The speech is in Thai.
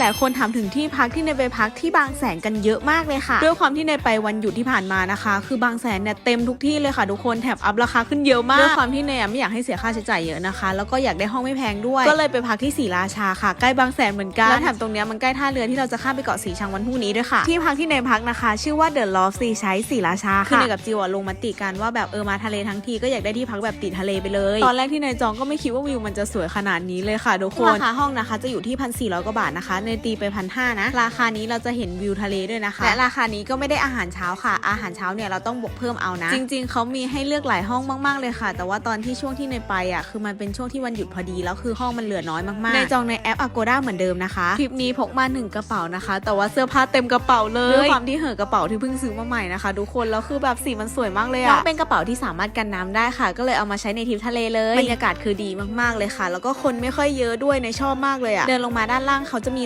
หลาย ๆ คนถามถึงที่พักที่เนยไปพักที่บางแสนกันเยอะมากเลยค่ะ ด้วยความที่เนยไปวันหยุดที่ผ่านมานะคะ คือบางแสนเนี่ยเต็มทุกที่เลยค่ะทุกคนแถบอัพราคาขึ้นเยอะมากด้วยความที่เนยอะไม่อยากให้เสียค่าใช้จ่ายเยอะนะคะ แล้วก็อยากได้ห้องไม่แพงด้วย ก็เลยไปพักที่ศรีราชาค่ะใกล้บางแสนเหมือนกันแล้วแถบตรงเนี้ยมันใกล้ท่าเรือที่เราจะข้ามไปเกาะสีชังวันพรุ่งนี้ด้วยค่ะ ที่พักที่เนยพักนะคะ ชื่อว่า The Loft ซีใช้ศรีราชาค่ะคือเนยกับจิวอะลงมติกันว่าแบบเออมาทะเลทั้งทีก็อยากได้ที่พักแบบติดทะเลไปเลย ตอนแรกที่เนยจองก็ไม่คิดว่าวิวมันจะสวยขนาดนี้เลยค่ะทุกคนราคาห้องนะคะจะอยู่ที่พันสี่ร้อยกว่าบาทนะคะเนยตีไปพันห้านะ ราคานี้เราจะเห็นวิวทะเลด้วยนะคะ และราคานี้ก็ไม่ได้อาหารเช้าค่ะ อาหารเช้าเนี่ยเราต้องบวกเพิ่มเอานะ จริง ๆเขามีให้เลือกหลายห้องมาก ๆเลยค่ะ แต่ว่าตอนที่ช่วงที่เนยไปอะคือมันเป็นช่วงที่วันหยุดพอดีแล้วคือห้องมันเหลือน้อยมากๆเนยจองในแอป Agoda เหมือนเดิมนะคะทริปนี้พกมาหนึ่งกระเป๋านะคะ แต่ว่าเสื้อผ้าเต็มกระเป๋าเลยด้วยความที่เหอะกระเป๋าที่เพิ่งซื้อมาใหม่นะคะทุกคนแล้วคือแบบสีมันสวยมากเลยอะแล้วเป็นกระเป๋าที่สามารถกันน้ำได้ค่ะ ก็เลยเอามาใช้ในทริปทะเลเลยบรรยากาศคือดีมากๆเลยค่ะ แล้วก็คนไม่ค่อยเยอะด้วยในยชอบมากเลยอะเดินลงมาด้านล่างเขาจะมี